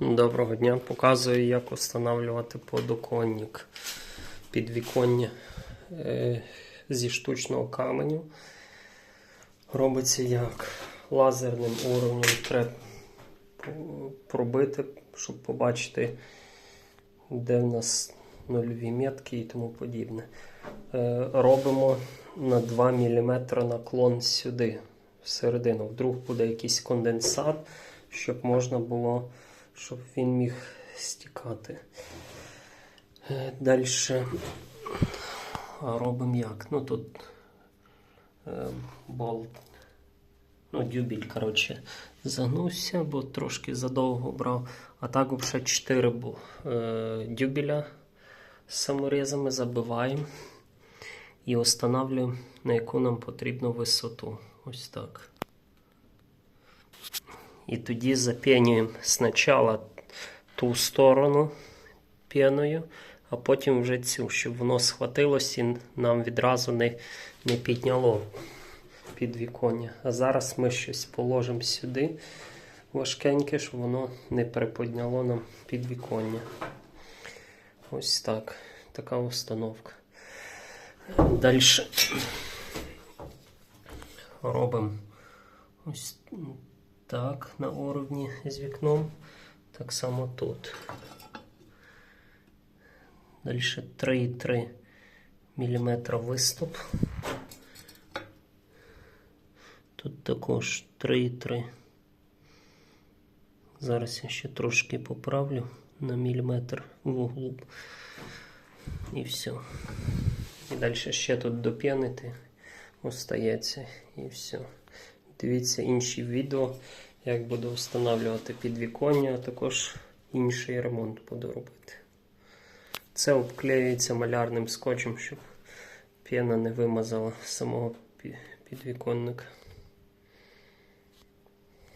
Доброго дня. Показую, як встановлювати подоконник підвіконня е, зі штучного каменю. Робиться як лазерним уровнем треба пробити, щоб побачити, де в нас нульові метки і тому подібне. Е, Робимо на 2 мм наклон сюди, всередину. Вдруг буде якийсь конденсат, щоб можна було, щоб він міг стікати. Далі робимо як? Ну тут е, болт, ну, дюбіль, коротше, загнувся, бо трошки задовго брав. А так взагалі 4 бу- е, дюбіля з саморізами забиваємо і встановлюємо, на яку нам потрібну висоту. Ось так. І тоді запінюємо спочатку ту сторону піною, а потім вже цю, щоб воно схватилося і нам відразу не, не підняло підвіконня. А зараз ми щось положимо сюди важкеньке, щоб воно не приподняло нам підвіконня. Ось так. Така установка. Далі робимо ось так на уровні з вікном. Так само тут. Далі 3,3 мм виступ. Тут також 3,3. Зараз я ще трошки поправлю на міліметр в углу. І все. І далі ще тут доп'янити остається і все. Дивіться інші відео, як буду встановлювати підвіконня, а також інший ремонт буду робити. Це обклеюється малярним скотчем, щоб п'яна не вимазала самого підвіконника.